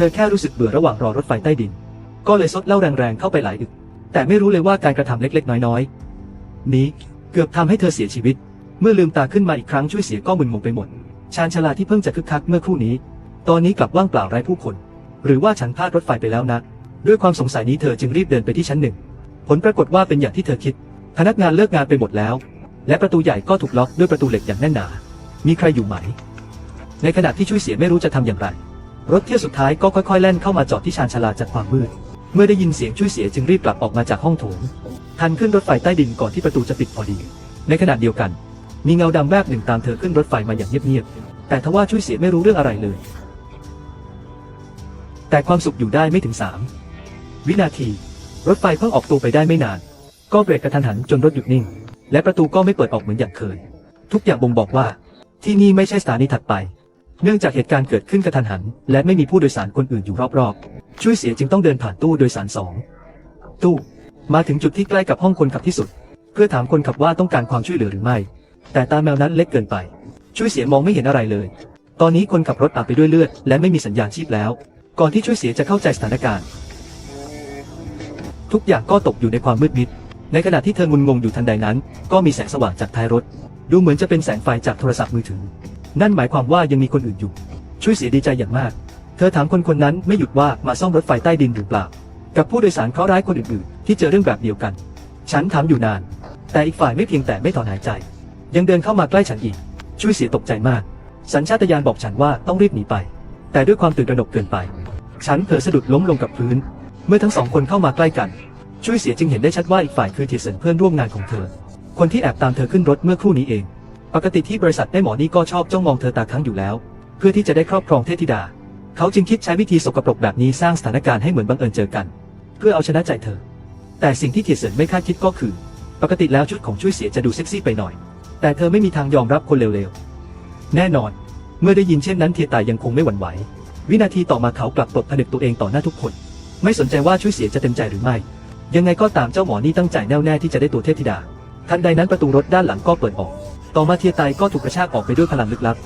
เธอแค่รู้สึกเบื่อระหว่างรอรถไฟใต้ดิน ก็เลยซดเหล้าแรงๆเข้าไปหลายอึก แต่ไม่รู้เลยว่าการกระทำเล็กๆ น้อยๆ นี้เกือบทำให้เธอเสียชีวิต เมื่อลืมตาขึ้นมาอีกครั้งช่วยเสียก็มึนงงไปหมด ชานชลาที่เพิ่งจะคึกคักเมื่อครู่นี้ ตอนนี้กลับว่างเปล่าไร้ผู้คน หรือว่าฉันพลาดรถไฟไปแล้วนะ ด้วยความสงสัยนี้เธอจึงรีบเดินไปที่ชั้นหนึ่ง ผลปรากฏว่าเป็นอย่างที่เธอคิด พนักงานเลิกงานไปหมดแล้ว และประตูใหญ่ก็ถูกล็อกด้วยประตูเหล็กอย่างแน่นหนา มีใครอยู่ไหม ในขณะที่ช่วยเสียไม่รู้จะทำอย่างไร รถเที่ยวสุดท้ายก็ค่อยๆแล่นเข้ามาจอดที่ชานชาลาจากความมืด เมื่อได้ยินเสียงช่วยเสียจึงรีบกลับออกมาจากห้องโถง ทันขึ้นรถไฟใต้ดินก่อนที่ประตูจะปิดพอดี ในขณะเดียวกัน มีเงาดำแวบหนึ่งตามเธอขึ้นรถไฟมาอย่างเงียบๆ แต่ทว่าช่วยเสียไม่รู้เรื่องอะไรเลย แต่ความสุขอยู่ได้ไม่ถึงสามวินาที รถไฟเพิ่งออกตัวไปได้ไม่นาน ก็เบรกกระทันหันจนรถหยุดนิ่ง และประตูก็ไม่เปิดออกเหมือนอย่างเคย ทุกอย่างบ่งบอกว่า ที่นี่ไม่ใช่สถานีถัดไป เนื่องจากเหตุการณ์เกิดขึ้นกระทันหัน และไม่มีผู้โดยสารคนอื่นอยู่รอบๆ ช่วยเสียจึงต้องเดินผ่านตู้โดยสารสองตู้ มาถึงจุดที่ใกล้กับห้องคนขับที่สุด เพื่อถามคนขับว่าต้องการความช่วยเหลือหรือไม่ แต่ตาแมวนั้นเล็กเกินไป ช่วยเสียมองไม่เห็นอะไรเลย ตอนนี้คนขับรถอาบไปด้วยเลือด และไม่มีสัญญาณชีพแล้ว ก่อนที่ช่วยเสียจะเข้าใจสถานการณ์ ทุกอย่างก็ตกอยู่ในความมืดมิด ในขณะที่เธองุนงงอยู่ทันใดนั้น ก็มีแสงสว่างจากท้ายรถ ดูเหมือนจะเป็นแสงไฟจากโทรศัพท์มือถือ นั่นหมายความว่ายังมีคนอื่นอยู่ ช่วยเสียดีใจอย่างมาก เธอถามคนคนนั้นไม่หยุดว่ามาซ่อมรถไฟใต้ดินหรือเปล่า กับผู้โดยสารเคราะห์ร้ายคนอื่นๆ ที่เจอเรื่องแบบเดียวกัน ฉันถามอยู่นาน แต่อีกฝ่ายไม่เพียงแต่ไม่ถอนหายใจ ยังเดินเข้ามาใกล้ฉันอีก ช่วยเสียตกใจมาก สัญชาตญาณบอกฉันว่าต้องรีบหนีไป แต่ด้วยความตื่นตระหนกเกินไป ฉันเผลอสะดุดล้มลงกับพื้น เมื่อทั้งสองคนเข้ามาใกล้กัน ช่วยเสียจึงเห็นได้ชัดว่าอีกฝ่ายคือเทียเซนเพื่อนร่วมงานของเธอ คนที่แอบตามเธอขึ้นรถเมื่อครู่นี้เอง ปกติที่บริษัทได้หมอนี่ก็ชอบจ้องมองเธอตาค้างอยู่แล้ว เพื่อที่จะได้ครอบครองเทพธิดา เขาจึงคิดใช้วิธีสกปรกแบบนี้สร้างสถานการณ์ให้เหมือนบังเอิญเจอกัน เพื่อเอาชนะใจเธอ แต่สิ่งที่เทียเซนไม่คาดคิดก็คือ ปกติแล้วชุดของช่วยเสียจะดูเซ็กซี่ไปหน่อย แต่เธอไม่มีทางยอมรับคนเลวๆ แน่นอน เมื่อได้ยินเช่นนั้นเทียตายยังคงไม่หวั่นไหว วินาทีต่อมาเขากลับปลดผนึกตัวเองต่อหน้าทุกคน ไม่สนใจว่าช่วยเสียจะเต็มใจหรือไม่ ยังไงก็ตามเจ้าหมอนี่ตั้งใจแน่วแน่ที่จะได้ตัวเทพธิดา ทันใดนั้นประตูรถด้านหลังก็เปิดออก ต่อมาเทียไตก็ถูกกระชากออกไปด้วยพลังลึกลับ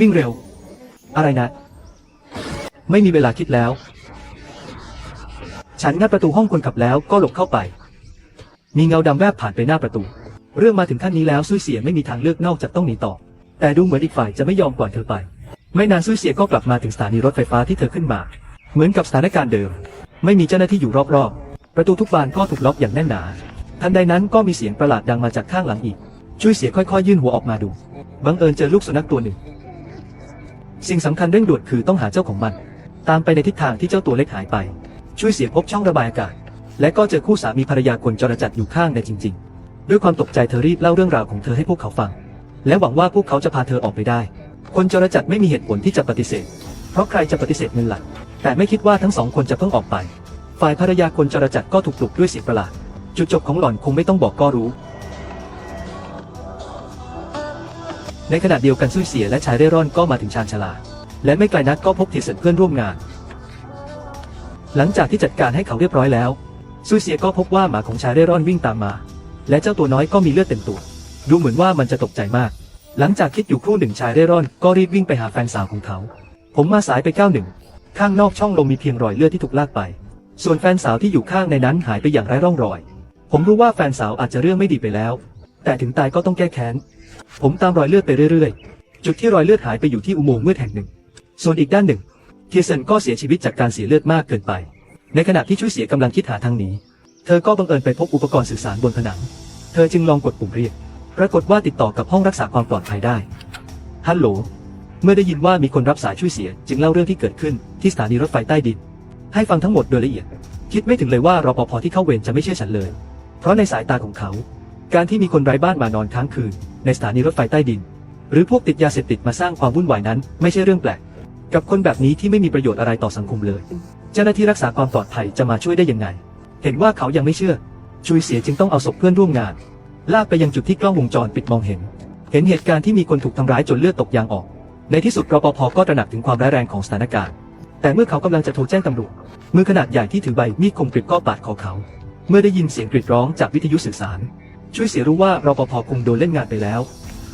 วิ่งเร็ว อะไรนะ ไม่มีเวลาคิดแล้ว ฉันงัดประตูห้องคนขับแล้วก็หลบเข้าไป มีเงาดำแวบผ่านไปหน้าประตู เรื่องมาถึงขั้นนี้แล้วซุยเสียไม่มีทางเลือกนอกจากต้องหนีต่อ แต่ดูเหมือนอีกฝ่ายจะไม่ยอมปล่อยเธอไป ไม่นานซุยเสียก็กลับมาถึงสถานีรถไฟฟ้าที่เธอขึ้นมา เหมือนกับสถานการณ์เดิม ไม่มีเจ้าหน้าที่อยู่รอบๆ ประตูทุกบานก็ถูกล็อกอย่างแน่นหนา ทันใดนั้นก็มีเสียงประหลาดดังมาจากข้างหลังอีก ช่วยเสียค่อยๆ ยื่นหัวออกมาดู บังเอิญเจอลูกสุนัขตัวหนึ่ง สิ่งสำคัญเร่งด่วนคือต้องหาเจ้าของมัน ตามไปในทิศทางที่เจ้าตัวเล็กหายไป ช่วยเสียพบช่องระบายอากาศ และก็เจอคู่สามีภรรยาคนจรจัดอยู่ข้างในจริง ๆ ด้วยความตกใจเธอรีบเล่าเรื่องราวของเธอให้พวกเขาฟัง และหวังว่าพวกเขาจะพาเธอออกไปได้ คนจรจัดไม่มีเหตุผลที่จะปฏิเสธ เพราะใครจะปฏิเสธเงินหลักแต่ไม่คิดว่าทั้งสองคนจะเพิ่งออกไป ฝ่ายภรรยาคนจรจัดก็ถูกปลุกด้วยเสียงประหลาด จุดจบของหล่อนคงไม่ต้องบอกก็รู้ ในขณะเดียวกันซุยเสียและชายเร่ร่อนก็มาถึงชานชาลา และไม่ไกลนักก็พบเทีเซนเพื่อนร่วมงาน หลังจากที่จัดการให้เขาเรียบร้อยแล้วซุยเสียก็พบว่าหมาของชายเร่ร่อนวิ่งตามมา และเจ้าตัวน้อยก็มีเลือดเต็มตัว ดูเหมือนว่ามันจะตกใจมาก หลังจากคิดอยู่ครู่หนึ่งชายเร่ร่อนก็รีบวิ่งไปหาแฟนสาวของเขา ผมมาสายไปก้าวหนึ่งข้างนอกช่องลมมีเพียงรอยเลือดที่ถูกลากไป ส่วนแฟนสาวที่อยู่ข้างในนั้นหายไปอย่างไร้ร่องรอย ผมรู้ว่าแฟนสาวอาจจะเรื่องไม่ดีไปแล้ว แต่ถึงตายก็ต้องแก้แค้น ผมตามรอยเลือดไปเรื่อยๆ จุดที่รอยเลือดหายไปอยู่ที่อุโมงค์มืดแห่งหนึ่ง ส่วนอีกด้านหนึ่ง เทียเซนก็เสียชีวิตจากการเสียเลือดมากเกินไป ในขณะที่ช่วยเสียกำลังคิดหาทางหนี เธอก็บังเอิญไปพบอุปกรณ์สื่อสารบนผนัง เธอจึงลองกดปุ่มเรียก ปรากฏว่าติดต่อกับห้องรักษาความปลอดภัยได้ ฮัลโหล เมื่อได้ยินว่ามีคนรับสายช่วยเสีย จึงเล่าเรื่องที่เกิดขึ้นที่สถานีรถไฟใต้ดิน ให้ฟังทั้งหมดโดยละเอียด คิดไม่ถึงเลยว่ารปภที่เข้าเวรจะไม่เชื่อฉันเลย เพราะในสายตาของเขา การที่มีคนไร้บ้านมานอนค้างคืน ในสถานีรถไฟใต้ดิน หรือพวกติดยาเสพติดมาสร้างความวุ่นวายนั้น ไม่ใช่เรื่องแปลก กับคนแบบนี้ที่ไม่มีประโยชน์อะไรต่อสังคมเลย เจ้าหน้าที่รักษาความปลอดภัยจะมาช่วยได้ยังไง เห็นว่าเขายังไม่เชื่อชุยเสียจึงต้องเอาศพเพื่อนร่วมงาน ลากไปยังจุดที่กล้องวงจรปิดมองเห็น เห็นเหตุการณ์ที่มีคนถูกทำร้ายจนเลือดตกยางออก ในที่สุดรปภก็ตระหนักถึงความร้ายแรงของสถานการณ์ แต่เมื่อเขากำลังจะโทรแจ้งตำรวจมือขนาดใหญ่ที่ถือใบมีดคมกริบก็ปาดคอเขา เมื่อได้ยินเสียงกรีดร้องจากวิทยุสื่อสาร ช่วยเสียรู้ว่ารปภคงโดนเล่นงานไปแล้ว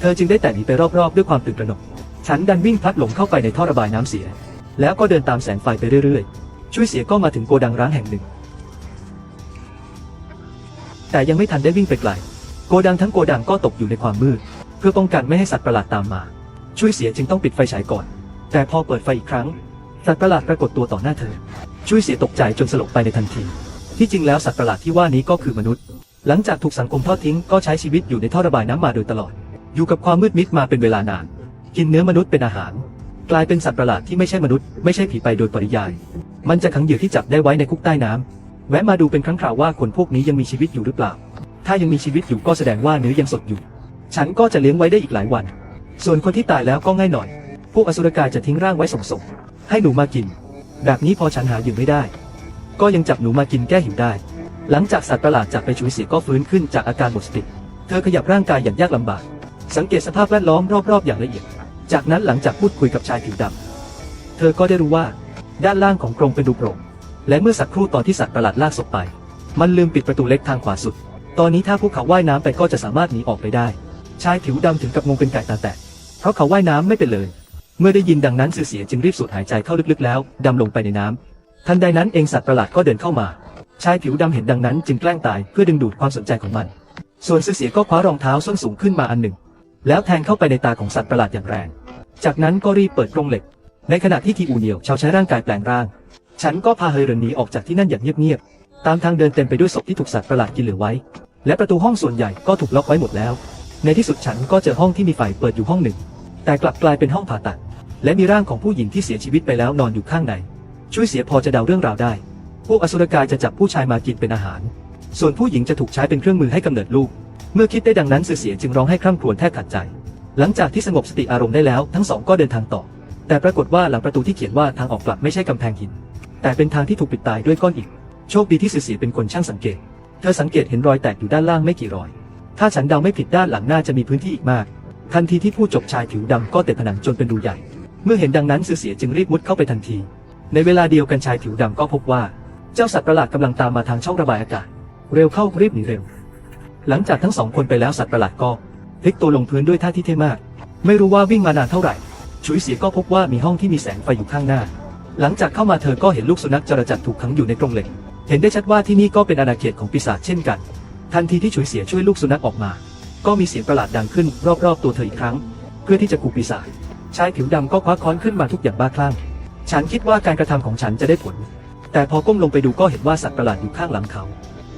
เธอจึงได้แต่หนีไปรอบๆ ด้วยความตื่นตระหนก ฉันดันวิ่งพลัดหลงเข้าไปในท่อระบายน้ำเสีย แล้วก็เดินตามแสงไฟไปเรื่อยๆ ช่วยเสียก็มาถึงโกดังร้างแห่งหนึ่ง แต่ยังไม่ทันได้วิ่งไปไกลโกดังทั้งโกดังก็ตกอยู่ในความมืด เพื่อป้องกันไม่ให้สัตว์ประหลาดตามมา ช่วยเสียจึงต้องปิดไฟฉายก่อน แต่พอเปิดไฟอีกครั้ง สัตว์ประหลาดปรากฏตัวต่อหน้าเธอ ช่วยเสียตกใจจนสลบไปในทันที ที่จริงแล้วสัตว์ประหลาดที่ว่านี้ก็คือมนุษย์ หลังจากถูกสังคมทอดทิ้งก็ใช้ชีวิตอยู่ในท่อระบายน้ำมาโดยตลอด อยู่กับความมืดมิดมาเป็นเวลานาน กินเนื้อมนุษย์เป็นอาหาร กลายเป็นสัตว์ประหลาดที่ไม่ใช่มนุษย์ไม่ใช่ผีไปโดยปริยาย มันจะขังเหยื่อที่จับได้ไว้ในคุกใต้น้ำแวะมาดูเป็นครั้งคราวว่าคนพวกนี้ยังมีชีวิตอยู่หรือเปล่า ถ้ายังมีชีวิตอยู่ก็แสดงว่าเนื้อยังสดอยู่ ฉันก็จะเลี้ยงไว้ได้อีกหลายวัน ส่วนคนที่ตายแล้วก็ง่ายหน่อย พวกอสุรกายจะทิ้งร่างไว้ส่งศพ ให้หนูมากิน แบบนี้พอฉันหาอยู่ไม่ได้ ก็ยังจับหนูมากินแก้หิวได้ หลังจากสัตว์ประหลาดจากไปฉุยเสียก็ฟื้นขึ้นจากอาการหมดสติ เธอขยับร่างกายอย่างยากลำบาก สังเกตสภาพแวดล้อมรอบๆอย่างละเอียด จากนั้นหลังจากพูดคุยกับชายผิวดำเธอก็ได้รู้ว่า ด้านล่างของกรงเป็นรูโปร่งและเมื่อสักครู่ตอนที่สัตว์ประหลาดลากศพไป มันลืมปิดประตูเล็กทางขวาสุด ตอนนี้ถ้าพวกเขาว่ายน้ำไปก็จะสามารถหนีออกไปได้ ชายผิวดำถึงกับงงเป็นไก่ตาแตก เพราะเขาว่ายน้ำไม่เป็นเลย เมื่อได้ยินดังนั้นสือเสียจึงรีบสูดหายใจเข้าลึกๆแล้ว ดำลงไปในน้ำทันใดนั้นเองสัตว์ประหลาดก็เดินเข้ามา ชายผิวดำเห็นดังนั้นจึงแกล้งตายเพื่อดึงดูดความสนใจของมัน ส่วนสือเสียก็คว้ารองเท้าส้นสูงขึ้นมาอันหนึ่ง แล้วแทงเข้าไปในตาของสัตว์ประหลาดอย่างแรง จากนั้นก็รีบเปิดกรงเหล็ก ในขณะที่ทีอูเหนียวชาวใช้ร่างกายแปลงร่าง ฉันก็พาเฮยเรนหนีออกจากที่นั่นอย่างเงียบๆ ตามทางเดินเต็มไปด้วยศพที่ถูกสัตว์ประหลาดกินเหลือไว้ และประตูห้องส่วนใหญ่ก็ถูกล็อกไว้หมดแล้ว ในที่สุดฉันก็เจอห้องที่มีไฟเปิดอยู่ห้องหนึ่ง แต่กลับกลายเป็นห้องผ่าตัด และมีร่างของผู้หญิงที่เสียชีวิตไปแล้วนอนอยู่ข้างใน ช่วยเสียพอจะเดาเรื่องราวได้ พวกอสุรกายจะจับผู้ชายมากินเป็นอาหาร ส่วนผู้หญิงจะถูกใช้เป็นเครื่องมือให้กำเนิดลูก เมื่อคิดได้ดังนั้นสือเสียจึงร้องให้คร่ำครวญแทบขาดใจ หลังจากที่สงบสติอารมณ์ได้แล้วทั้งสองก็เดินทางต่อ แต่ปรากฏว่าหลังประตูที่เขียนว่าทางออกกลับไม่ใช่กำแพงหิน แต่เป็นทางที่ถูกปิดตายด้วยก้อนอิฐ โชคดีที่สือเสียเป็นคนช่างสังเกต เธอสังเกตเห็นรอยแตกอยู่ด้านล่างไม่กี่รอย ถ้าฉันเดาไม่ผิดด้านหลังน่าจะมีพื้นที่อีกมาก ทันทีที่ผู้จบชายผิวดำก็เตะผนังจนเป็นรูใหญ่ เมื่อเห็นดังนั้นเสือเสียจึงรีบมุดเข้าไปทันที ในเวลาเดียวกันชายผิวดำก็พบว่า เจ้าสัตว์ประหลาดกำลังตามมาทางช่องระบายอากาศ เร็วเข้ารีบหนีเร็ว หลังจากทั้งสองคนไปแล้วสัตว์ประหลาดก็พลิกตัวลงพื้นด้วยท่าที่เท่มาก ไม่รู้ว่าวิ่งมานานเท่าไหร่ฉุยเสียก็พบว่ามีห้องที่มีแสงไฟอยู่ข้างหน้า หลังจากเข้ามาเธอก็เห็นลูกสุนัขจรจัดถูกขังอยู่ในกรงเหล็ก เห็นได้ชัดว่าที่นี่ก็เป็นอาณาเขตของปีศาจเช่นกัน ทันทีที่ฉุยเสียช่วยลูกสุนัขออกมา ก็มีเสียงประหลาดดังขึ้นรอบๆตัวเธออีกครั้ง เพื่อที่จะขู่ปีศาจ ชายผิวดำก็คว้าค้อนขึ้นมาทุกอย่างบ้าคลั่ง ฉันคิดว่าการกระทำของฉันจะได้ผล แต่พอก้มลงไปดูก็เห็นว่าสัตว์ประหลาดอยู่ข้างหลังเขา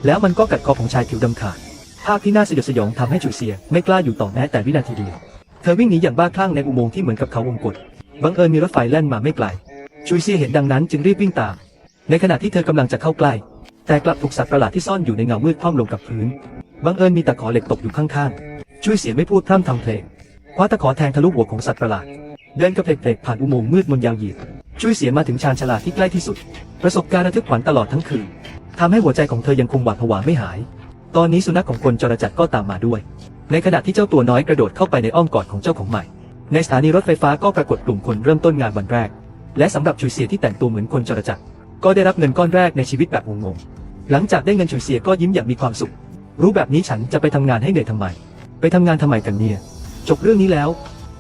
แล้วมันก็กัดคอของชายผิวดำขาด ภาพที่น่าสยดสยองทำให้จุยเซียไม่กล้าอยู่ต่อแม้แต่วินาทีเดียว เธอวิ่งหนีอย่างบ้าคลั่งในอุโมงค์ที่เหมือนกับเขาวงกฏบังเอิญมีรถไฟแล่นมาไม่ไกล จุยเซียเห็นดังนั้นจึงรีบวิ่งตาม ในขณะที่เธอกำลังจะเข้าใกล้ แต่กลับถูกสัตว์ประหลาดที่ซ่อนอยู่ในเงามืดคว่ำลงกับพื้น บังเอิญมีตะขอเหล็กตกอยู่ข้างๆช่วยเสียไม่พูดพร่ำทำเพลงคว้าตะขอแทงทะลุหัวของสัตว์ประหลาด เดินกระเพลกๆผ่านอุโมงค์มืดมนยาวเหยียดช่วยเสียมาถึงชานชาลาที่ใกล้ที่สุด ประสบการณ์ระทึกขวัญตลอดทั้งคืนทำให้หัวใจของเธอยังคงหวาดผวาไม่หาย ตอนนี้สุนัขของคนจรจัดก็ตามมาด้วย ในขณะที่เจ้าตัวน้อยกระโดดเข้าไปในอ้อมกอดของเจ้าของใหม่ ในสถานีรถไฟฟ้าก็ปรากฏกลุ่มคนเริ่มต้นงานวันแรก และสำหรับชุยเสียที่แต่งตัวเหมือนคนจรจัดก็ได้รับเงินก้อนแรกในชีวิตแบบงงๆหลังจากได้เงินชุยเสียก็ยิ้มอย่างมีความสุข รู้แบบนี้ฉันจะไปทำงานให้เหนื่อยทำไม ไปทำงานทำไมกันเนี่ย จบเรื่องนี้แล้ว